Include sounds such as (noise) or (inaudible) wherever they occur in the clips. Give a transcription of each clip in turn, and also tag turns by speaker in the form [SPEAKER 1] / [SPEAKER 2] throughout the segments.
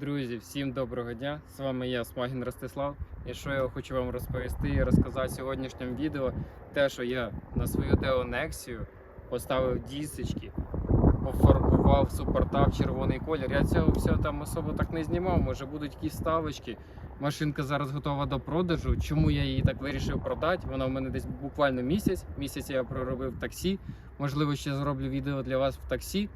[SPEAKER 1] Друзі, всім доброго дня! З вами я, Смагін Ростислав. І що я хочу вам розповісти і розказати в сьогоднішньому відео, те, що я на свою Deo поставив дісочки, пофарбував супорта в червоний колір. Я цього всього там особо так не знімав. Може будуть якісь вставочки. Машинка зараз готова до продажу. Чому я її так вирішив продати? Вона в мене десь буквально місяць. Місяць я проробив таксі. Можливо, ще зроблю відео для вас в таксі.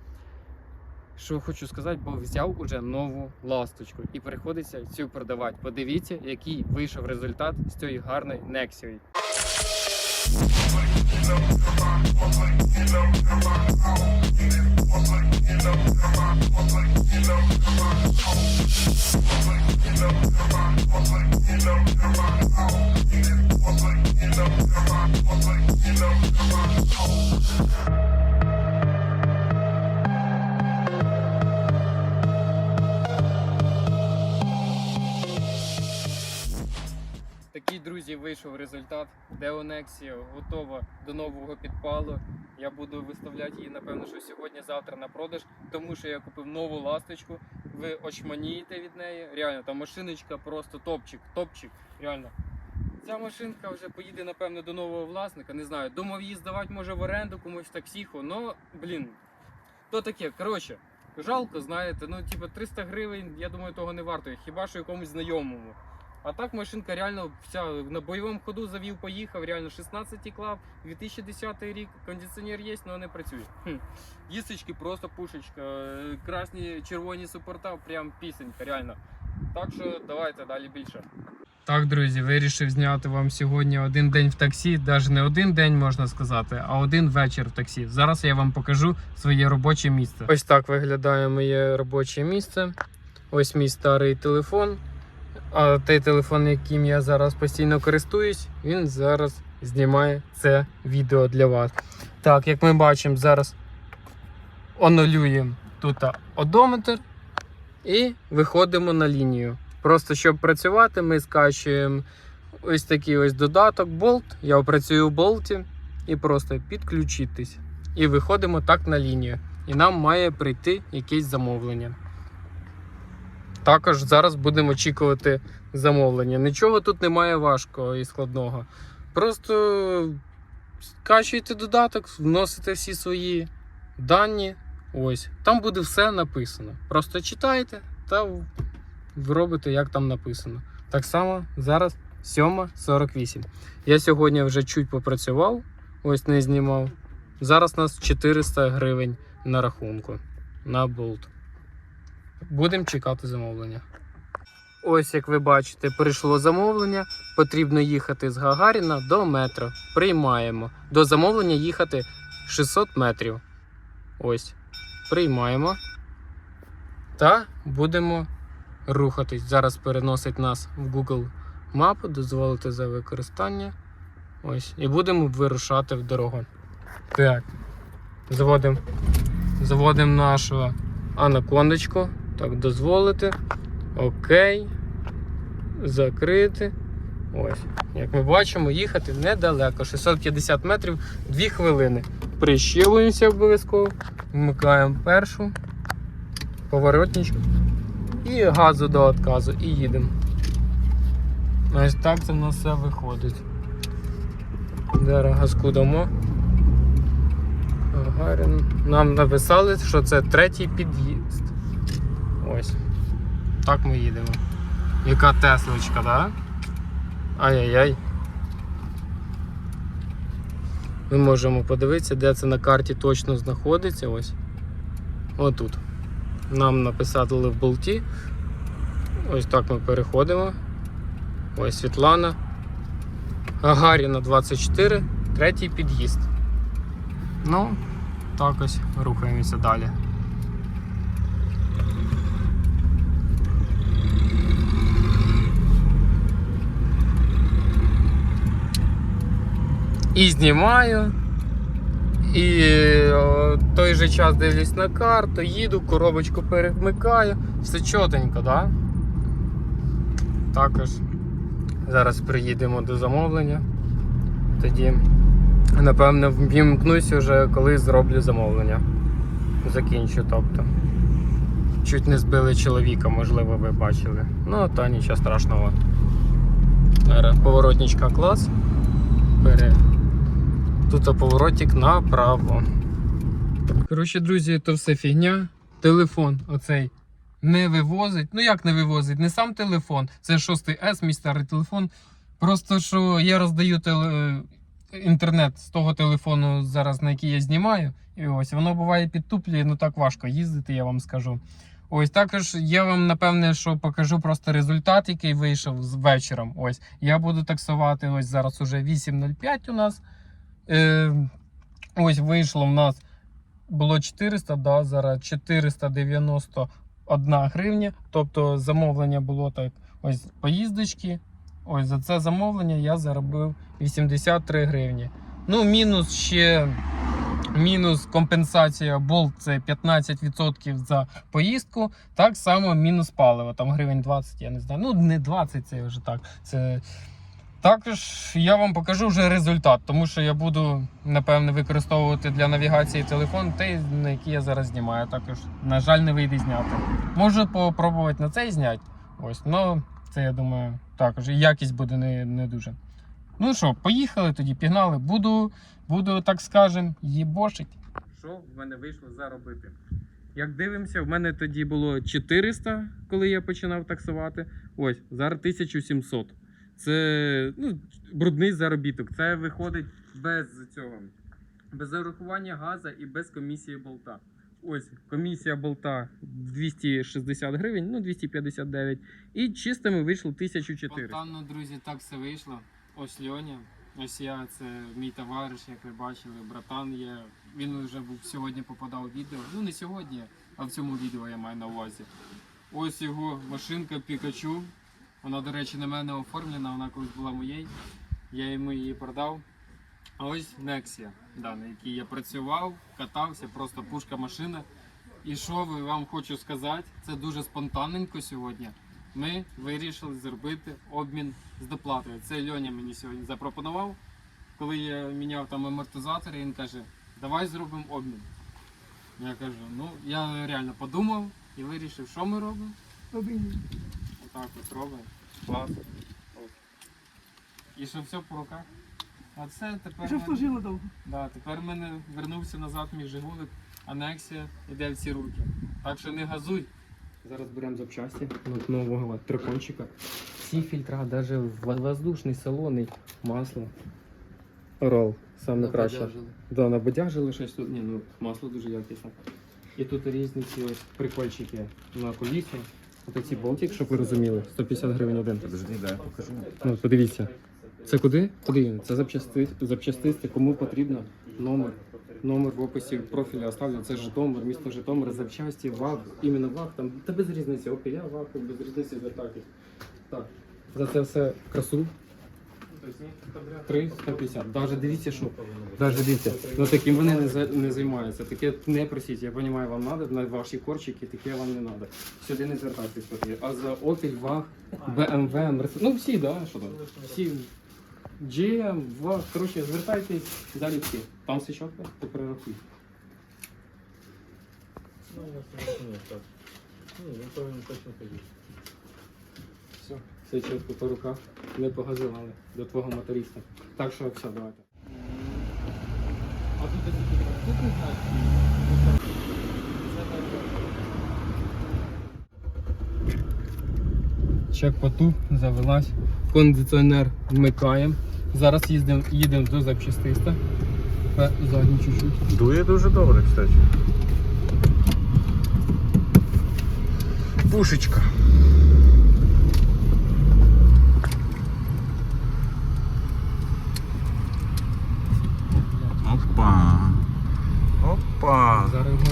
[SPEAKER 1] Що хочу сказати, бо взяв уже нову ласточку і приходиться цю продавати. Подивіться, який вийшов результат з цієї гарної Nexia. Deo готова до нового підпалу. Я буду виставляти її, напевно, що сьогодні-завтра на продаж, тому що я купив нову ласточку. Ви очманієте від неї. Реально, та машиночка просто топчик, топчик. Реально. Ця машинка вже поїде, напевно, до нового власника. Не знаю. Думав її здавати, може, в оренду комусь таксіху, но, блін, то таке. Коротше, жалко, знаєте, ну, типу, 300 гривень, я думаю, того не варто. Хіба що якомусь знайомому. А так машинка реально вся на бойовому ходу завів, поїхав, реально 16 клав, 2010 рік, кондиціонер є, але не працює. Хм. Просто пушечка, е, красні, червоні супорта, прям пісенька, реально. Так що давайте далі більше. Так, друзі, вирішив зняти вам сьогодні один день в таксі, навіть не один день можна сказати, а один вечір в таксі. Зараз я вам покажу своє робоче місце. Ось так виглядає моє робоче місце. Ось мій старий телефон. А той телефон, яким я зараз постійно користуюсь, він зараз знімає це відео для вас. Так, як ми бачимо, зараз онулюємо тут одометр і виходимо на лінію. Просто щоб працювати, ми скачуємо ось такий ось додаток Bolt. Я працюю в болті і просто підключитись. І виходимо так на лінію. І нам має прийти якесь замовлення. Також зараз будемо очікувати замовлення. Нічого тут немає важкого і складного. Просто скачуєте додаток, вносите всі свої дані. Ось. Там буде все написано. Просто читайте та робите, як там написано. Так само зараз 7.48. Я сьогодні вже чуть попрацював, ось не знімав. Зараз у нас 400 гривень на рахунку на болт. Будемо чекати замовлення. Ось, як ви бачите, прийшло замовлення. Потрібно їхати з Гагаріна до метро. Приймаємо. До замовлення їхати 600 метрів. Ось. Приймаємо. Та будемо рухатись. Зараз переносить нас в Google мапу, дозволити за використання. Ось. І будемо вирушати в дорогу. Так. Заводимо. Заводимо нашу анакондочку. Так, дозволити. Окей. Закрити. Ось. Як ми бачимо, їхати недалеко. 650 метрів 2 хвилини. Прищілуємося обов'язково. Вмикаємо першу. Поворотничку. І газу до отказу. І їдемо. Ось так це в нас все виходить. Зараз газку дамо. Гагарин. Нам написали, що це третій під'їзд. Ось. Так ми їдемо. Яка Теслочка, да? Ай-яй-яй. Ми можемо подивитися, де це на карті точно знаходиться. Ось. Отут. Нам написали в болті. Ось так ми переходимо. Ось Світлана. Гагаріна 24, третій під'їзд. Ну, так ось рухаємося далі. І знімаю. І о, той же час дивлюсь на карту, їду, коробочку перемикаю, все чотенько, да? Також зараз приїдемо до замовлення. Тоді, напевно, вімкнусь вже, коли зроблю замовлення. Закінчу, тобто. Чуть не збили чоловіка, можливо, ви бачили. Ну, та нічого страшного. Зараз поворотничка клас. Бере. Тут поворотик направо. Коротше, друзі, то все фігня. Телефон оцей не вивозить. Ну як не вивозить? Не сам телефон. Це 6S, мій старий телефон. Просто що я роздаю теле... інтернет з того телефону, зараз на який я знімаю. І ось воно буває підтуплює, ну так важко їздити, я вам скажу. Ось також я вам напевне, що покажу просто результат, який вийшов з вечором. Ось я буду таксувати. Ось зараз уже 8.05 у нас. Е, ось вийшло в нас було 400, да, зараз 491 гривня. Тобто замовлення було так: ось поїздочки. Ось за це замовлення я заробив 83 гривні. Ну, мінус ще мінус компенсація болт це 15% за поїздку. Так само мінус паливо, там гривень 20, я не знаю. Ну, не 20, це вже так. Це також я вам покажу вже результат, тому що я буду напевне використовувати для навігації телефон, той, на який я зараз знімаю. Також, на жаль, не вийде зняти. Можу попробувати на цей зняти. Ось, ну це я думаю, також і якість буде не, не дуже. Ну що, поїхали тоді, пігнали. Буду, буду так скажем, їбошить. Що в мене вийшло заробити? Як дивимося, в мене тоді було 400, коли я починав таксувати. Ось, зараз 1700. Це ну, брудний заробіток. Це виходить без цього, без зарахування газу і без комісії болта. Ось комісія болта 260 гривень, ну 259. І чистими вийшло 1400.
[SPEAKER 2] Спонтанно, друзі, так все вийшло. Ось Льоня, ось я, це мій товариш, як ви бачили, братан є. Він вже був сьогодні попадав в відео. Ну не сьогодні, а в цьому відео я маю на увазі. Ось його машинка Пікачу. Вона, до речі, на мене оформлена, вона колись була моєю. Я йому її продав. А ось Nexia, да, на якій я працював, катався, просто пушка машина. І що ви вам хочу сказати, це дуже спонтанненько сьогодні. Ми вирішили зробити обмін з доплатою. Це Льоня мені сьогодні запропонував. Коли я міняв там амортизатори, він каже, давай зробимо обмін. Я кажу, ну я реально подумав і вирішив, що ми робимо. Отак от робимо. Клас. От. І що все по руках. А це тепер.
[SPEAKER 3] Що
[SPEAKER 2] мене-
[SPEAKER 3] служило довго?
[SPEAKER 2] Да, тепер в мене вернувся назад мій Жигулик, анексія йде в ці руки. Так що не газуй.
[SPEAKER 1] Зараз беремо запчасті нового трикончика. Всі фільтра, навіть воздушний, салонний, масло. Орол, саме краще. Да, набодяжили щось тут. Ні, ну масло дуже якісне. І тут різні ці ось прикольчики на колісі. Ці болтик, щоб ви розуміли, 150 гривень один.
[SPEAKER 4] Подожди, да, покажу.
[SPEAKER 1] Ну, подивіться. Це куди? Куди він? Це запчасти... запчастисти, кому потрібно номер. Номер в описі профіля оставлю. Це Житомир, місто Житомир, запчасті, ВАГ, іменно ВАГ, там та без різниці, опіля, ВАГ, без різниці звертайтесь. Так, за це все красу. 350. Даже дивіться, що. Даже дивіться. Ну таким вони не, за- не займаються. Таке не просіть. Я розумію, вам треба, на ваші корчики, таке вам не треба. Сюди не звертайтесь потрібно. А за Opel, ВАГ, BMW, Mercedes, ну всі, да, що там? Всі. GM, ВАГ, коротше, звертайтесь, далі всі. Там все чітко, ти перерахуй.
[SPEAKER 4] Ну, я не так. Ну, він повинен точно ходити.
[SPEAKER 1] Все, все чітко по руках. Не погазували до твого моториста. Так що все, давайте. А тут тут не знаю. Чек потух, завелась. Кондиціонер вмикаємо. Зараз їздимо, їдемо до запчастиста. Е, Задній чуть-чуть.
[SPEAKER 4] Дує дуже добре, кстати. Пушечка.
[SPEAKER 1] Зараз його.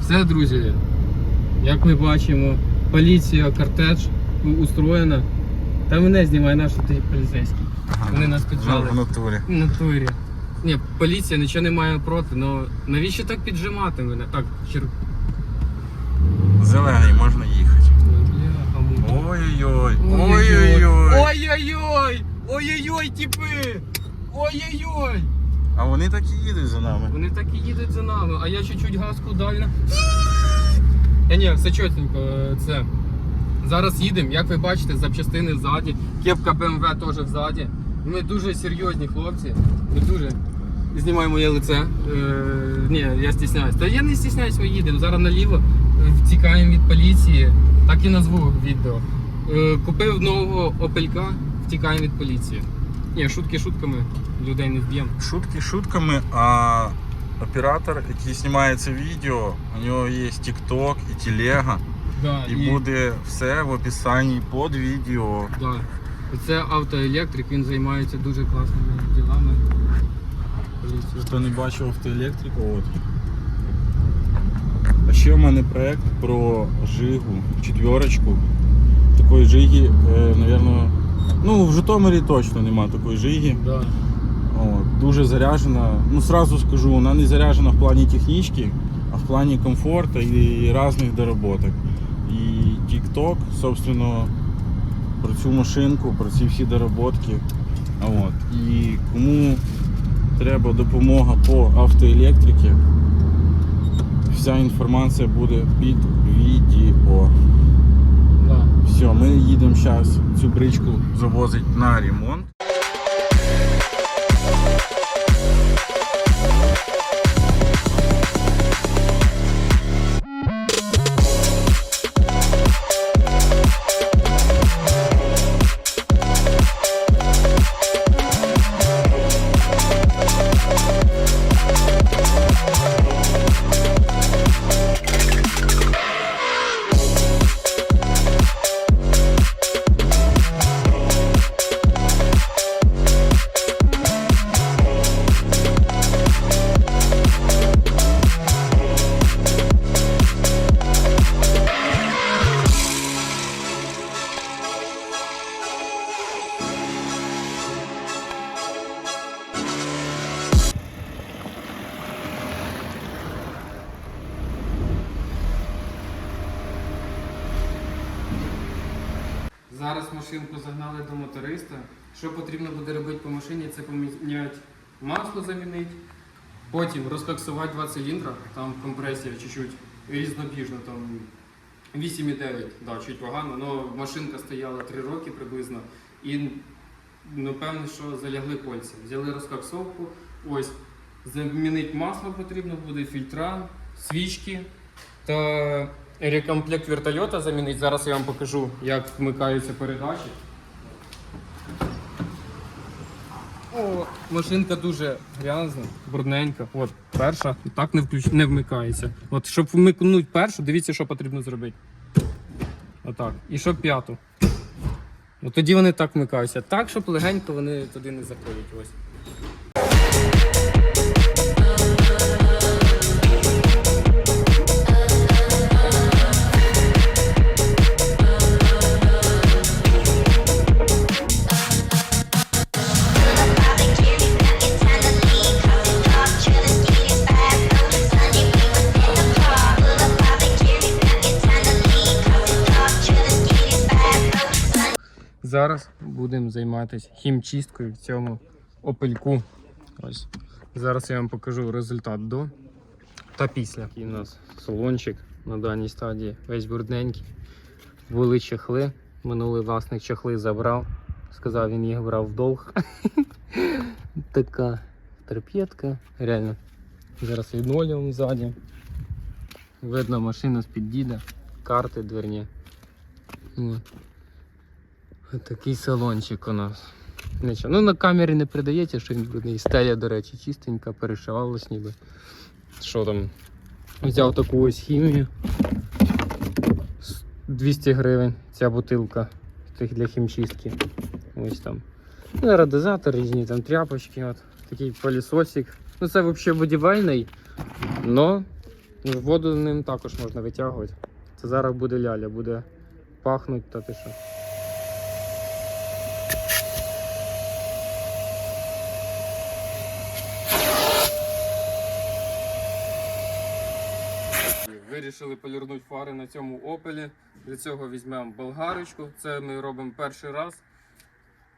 [SPEAKER 1] Все, друзі. Як ми бачимо, поліція, кортеж устроєна. Та мене знімає наш поліцейський. Вони нас піджали.
[SPEAKER 4] В натурі.
[SPEAKER 1] В натурі. Ні, поліція нічого не має проти, але навіщо так піджимати мене? Так, чер...
[SPEAKER 4] Зелений, можна їхати. Ой-ой-ой. Ой-ой-ой.
[SPEAKER 1] Ой-ой-ой! Ой-ой-ой, типи! Ой-ой-ой!
[SPEAKER 3] А вони так і їдуть за нами.
[SPEAKER 1] Вони так і їдуть за нами, а я чуть-чуть газку далі. Та ні, все чотенько, е, це. Зараз їдемо, як ви бачите, запчастини ззаді, кепка BMW теж ззаді. Ми дуже серйозні хлопці. Ми дуже. Знімай моє лице. Е, ні, я стісняюсь. Та я не стісняюсь, ми їдемо. Зараз наліво е, втікаємо від поліції. Так і назву відео. Е, купив нового опелька, втікаємо від поліції. Ні, шутки шутками, людей не вб'ємо.
[SPEAKER 3] Шутки шутками, а оператор, який знімає це відео, у нього є TikTok і телега.
[SPEAKER 1] Да,
[SPEAKER 3] І буде все в описанні під відео.
[SPEAKER 1] Да. Це автоелектрик, він займається дуже класними ділами.
[SPEAKER 3] Хто не бачив автоелектрику, от. А ще в мене проект про Жигу, четверочку. Такої Жиги, е, напевно, ну в Житомирі точно нема такої Жиги.
[SPEAKER 1] Да.
[SPEAKER 3] От, дуже заряджена. Ну, сразу скажу, вона не заряджена в плані технічки, а в плані комфорту і різних доработок. І TikTok, собственно, про цю машинку, про ці всі доработки. От. І кому треба допомога по автоелектриці, вся інформація буде під відео.
[SPEAKER 1] Да.
[SPEAKER 3] Все, ми їдемо зараз цю бричку завозити на ремонт.
[SPEAKER 1] Масло замінити, потім розкоксувати два циліндра, там компресія чуть-чуть різнобіжна, там 8,9, да, чуть погано, але машинка стояла 3 роки приблизно. І напевно, що залягли кольця. Взяли розкоксовку, ось замінити масло потрібно буде, фільтра, свічки та рекомплект вертольота замінити. Зараз я вам покажу, як вмикаються передачі. О, машинка дуже грязна, брудненька. От перша так не включ... не вмикається. От щоб вмикнути першу, дивіться, що потрібно зробити. Отак. І щоб п'яту. От тоді вони так вмикаються. Так, щоб легенько вони туди не заходять. Ось. Будемо займатися хімчисткою в цьому опельку. Ось. Зараз я вам покажу результат до та після. Такий у нас салончик на даній стадії, весь брудненький. Були чехли. Минулий власник чехли забрав. Сказав, він їх брав в долг. (laughs) така торпедка. Реально. Зараз лінолеум ззаді. Видно машина з-під діда, карти дверні. Ось такий салончик у нас. Нічого. Ну на камері не передається, що він брудний. Стеля, до речі, чистенька, перешивалась ніби. Що там? Взяв таку ось хімію. 200 гривень ця бутилка для хімчистки. Ось там. Ну, радизатор різні, там тряпочки, от. Такий пилісосик. Ну це взагалі будівельний, але воду ним також можна витягувати. Це зараз буде ляля, буде пахнуть та ти що. Вирішили полірнути фари на цьому опелі. Для цього візьмемо болгарочку. Це ми робимо перший раз.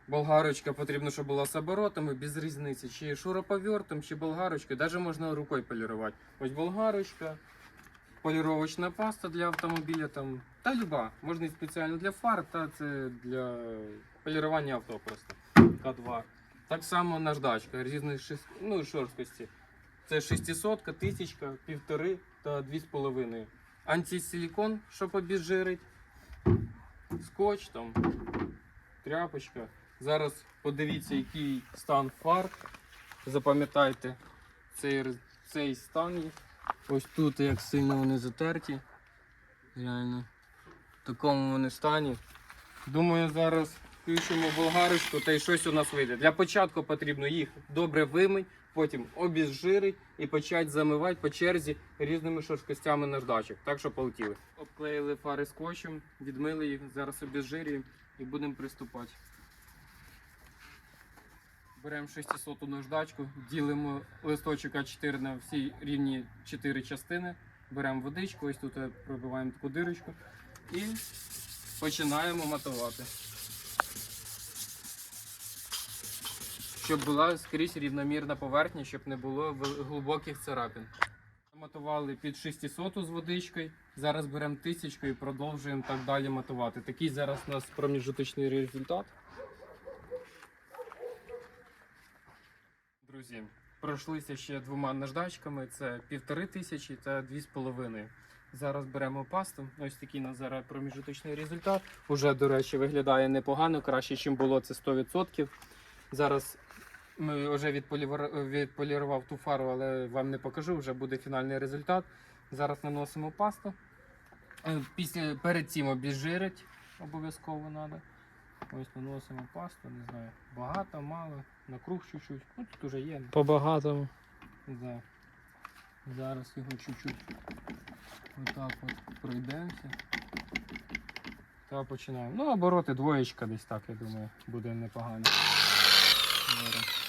[SPEAKER 1] Болгарочка потрібно, щоб була з оборотами, без різниці, чи шуруповертом, чи болгарочкою, навіть можна рукою полірувати. Ось болгарочка, поліровочна паста для автомобіля там, та люба. Можна і спеціально для фар, та це для полірування авто просто. К2. Так само наждачка різної ну, шорсткості. Це 600, 1000, півтори та 2,5. Антисилікон, щоб обезжирить. Скотч там, тряпочка. Зараз подивіться, який стан фар. Запам'ятайте цей, цей стан. Ось тут як сильно вони затерті. Реально. В такому вони стані. Думаю, зараз включимо болгарочку та й щось у нас вийде. Для початку потрібно їх добре вимить, потім обезжирить і почати замивати по черзі різними шорсткостями наждачок. Так що полетіли. Обклеїли фари скотчем, відмили їх, зараз обезжирюємо і будемо приступати. Беремо 600 наждачку, ділимо листочок А4 на всі рівні 4 частини. Беремо водичку, ось тут е, пробиваємо таку дирочку і починаємо матувати. Щоб була скрізь рівномірна поверхня, щоб не було глибоких царапин. Матували під 600 з водичкою. Зараз беремо тисячку і продовжуємо так далі матувати. Такий зараз у нас проміжуточний результат. Друзі, пройшлися ще двома наждачками: це півтори тисячі та дві з половиною. Зараз беремо пасту. Ось такий у нас зараз проміжуточний результат. Уже, до речі, виглядає непогано, краще, ніж було це 100%. Зараз ми вже відполірував ту фару, але вам не покажу, вже буде фінальний результат. Зараз наносимо пасту. Е, Після, перед цим обезжирить обов'язково треба. Ось наносимо пасту, не знаю, багато, мало, на круг чуть-чуть. Ну тут уже є.
[SPEAKER 5] По-багатому.
[SPEAKER 1] Да. Зараз його чуть-чуть отак от пройдемося. Та починаємо. Ну, обороти двоєчка десь так, я думаю, буде непогано. Зараз.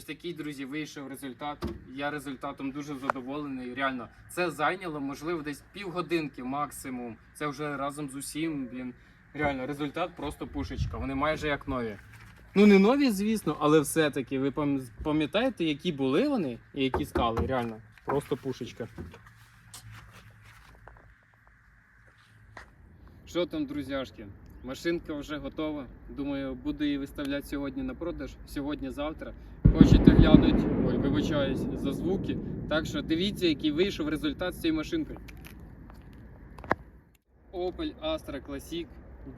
[SPEAKER 1] Ось такий, друзі, вийшов результат. Я результатом дуже задоволений. Реально, це зайняло, можливо, десь півгодинки максимум. Це вже разом з усім. Блін, реально, результат просто пушечка. Вони майже як нові. Ну, не нові, звісно, але все-таки ви пам'ятаєте, які були вони і які стали. Реально, просто пушечка. Що там, друзяшки? Машинка вже готова. Думаю, буду її виставляти сьогодні на продаж, сьогодні-завтра. Хочете глянути, ой, вибачаюсь за звуки. Так що дивіться, який вийшов результат з цією машинкою. Opel Astra Classic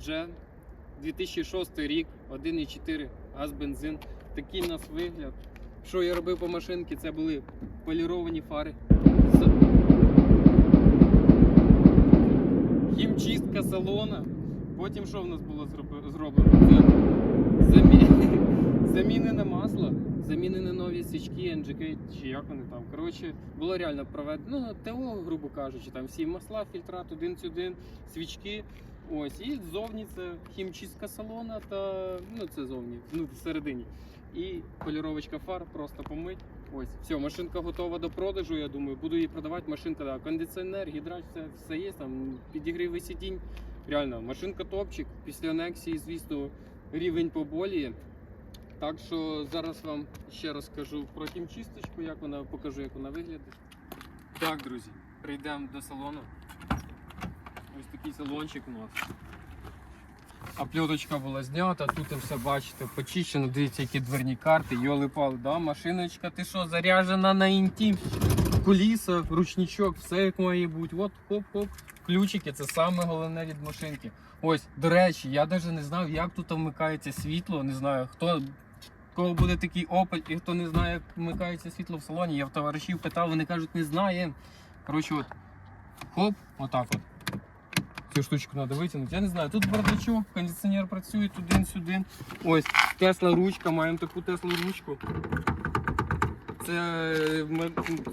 [SPEAKER 1] Gen 2006 рік, 1,4 газ бензин. Такий нас вигляд. Що я робив по машинці? Це були поліровані фари. Хімчистка салона. Потім що в нас було зроблено? Це замі... (laughs) замінене масло, замінені нові свічки, NGK, чи як вони там. Коротше, було реально проведено ну, ТО, грубо кажучи, там всі масла, фільтрат, один сюди, свічки. Ось, і ззовні це хімчистка салона та ну це зовні, ну всередині. І поліровочка фар, просто помить. Ось, все, машинка готова до продажу. Я думаю, буду її продавати. Машинка, да, кондиціонер, гідрач, все, все є, там підігріви сидінь. Реально, машинка топчик. Після анексії, звісно, рівень поболіє. Так що зараз вам ще раз скажу про хімчисточку, як вона покажу, як вона виглядає. Так, друзі, прийдемо до салону. Ось такий салончик у нас. А пльоточка була знята, тут все бачите, почищено, дивіться, які дверні карти, йоли пали, да? машиночка, ти що, заряджена на інтим, куліса, ручничок, все як має бути. От, хоп-хоп, ключики, це саме головне від машинки. Ось, до речі, я навіть не знав, як тут вмикається світло, не знаю, хто. Кого буде такий опит і хто не знає, як вмикається світло в салоні. Я в товаришів питав, вони кажуть, не знаємо. Коротше, от, хоп, отак от. Цю штучку треба витягнути. Я не знаю. Тут бардачок, кондиціонер працює туди-сюди. Ось Тесла ручка, маємо таку Теслу ручку. Це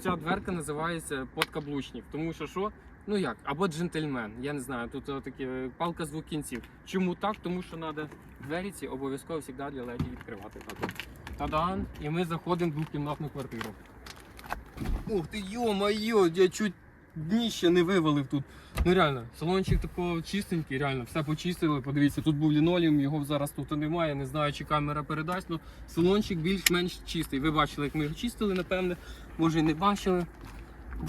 [SPEAKER 1] ця дверка називається подкаблучник. Тому що що? Ну як, або джентльмен. Я не знаю. Тут таке палка з двох кінців. Чому так? Тому що треба двері ці обов'язково завжди для леді відкривати. Та-дан! І ми заходимо в двокімнатну квартиру. Ух ти, йо-моє, я чуть дні ще не вивалив тут. Ну реально, салончик такого чистенький, реально, все почистили. Подивіться, тут був лінолеум, його зараз тут немає. Не знаю, чи камера передасть, але салончик більш-менш чистий. Ви бачили, як ми його чистили, напевне. Може і не бачили.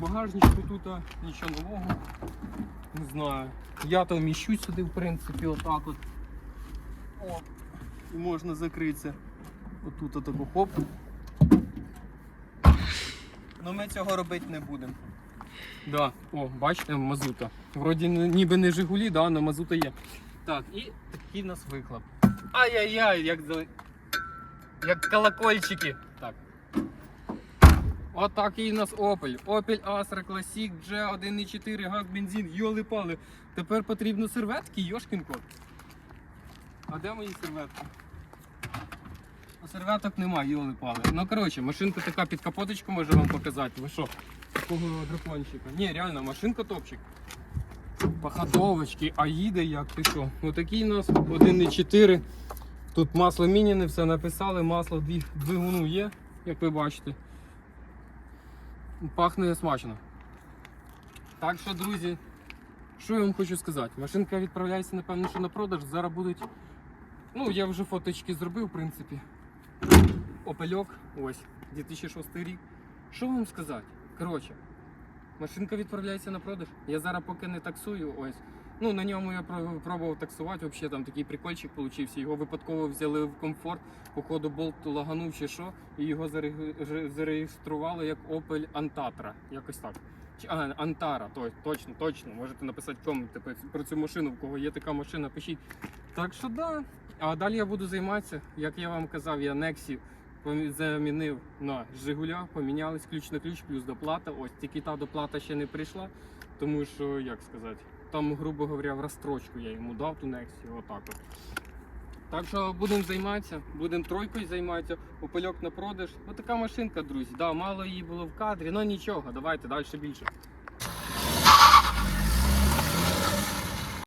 [SPEAKER 1] Багажничку тут нічого нового. Не знаю. Я там міщусь сюди, в принципі, отак от. О, і можна закритися. Отут отако хоп. Ну ми цього робити не будемо. Да. О, бачите, мазута. Вроді ніби не Жигулі, да, але мазута є. Так, і такий нас вихлоп. Ай-яй-яй, як. Як колокольчики. Так. Отакий у нас Opel. Opel Astra Classic G 1.4 газ бензин. Йоли пали. Тепер потрібно серветки, Йошкін кот. А де мої серветки? А серветок немає, йоли пали. Ну коротше, машинка така під капоточку можу вам показати. Ви що? Такого дракончика. Ні, реально, машинка топчик. Походовочки, а їде як ти що? Ну у нас 1.4. Тут масло міняне, все написали, масло двигуну є, як ви бачите. Пахне смачно. Так що, друзі, що я вам хочу сказати? Машинка відправляється, напевно, що на продаж. Зараз будуть. Ну, я вже фоточки зробив, в принципі. Опельок, ось, 2006 рік. Що вам сказати? Коротше, машинка відправляється на продаж. Я зараз поки не таксую, ось. Ну, на ньому я про- пробував таксувати, взагалі там такий прикольчик получився. Його випадково взяли в комфорт, походу болт лаганув чи що, і його зареєстрували як Opel Antatra. Якось так. А, Антара, то, точно, точно. Можете написати коменти про цю- машину, в кого є така машина, пишіть. Так що да. А далі я буду займатися, як я вам казав, я помі- замінив на Жигуля, помінялись ключ на ключ, плюс доплата. Ось тільки та доплата ще не прийшла, тому що, як сказати, там, грубо говоря, в розстрочку я йому дав ту Нексі, отак от. Так що будемо займатися, будемо тройкою займатися, опильок на продаж. Ось така машинка, друзі. Да, мало її було в кадрі, але нічого, давайте далі більше.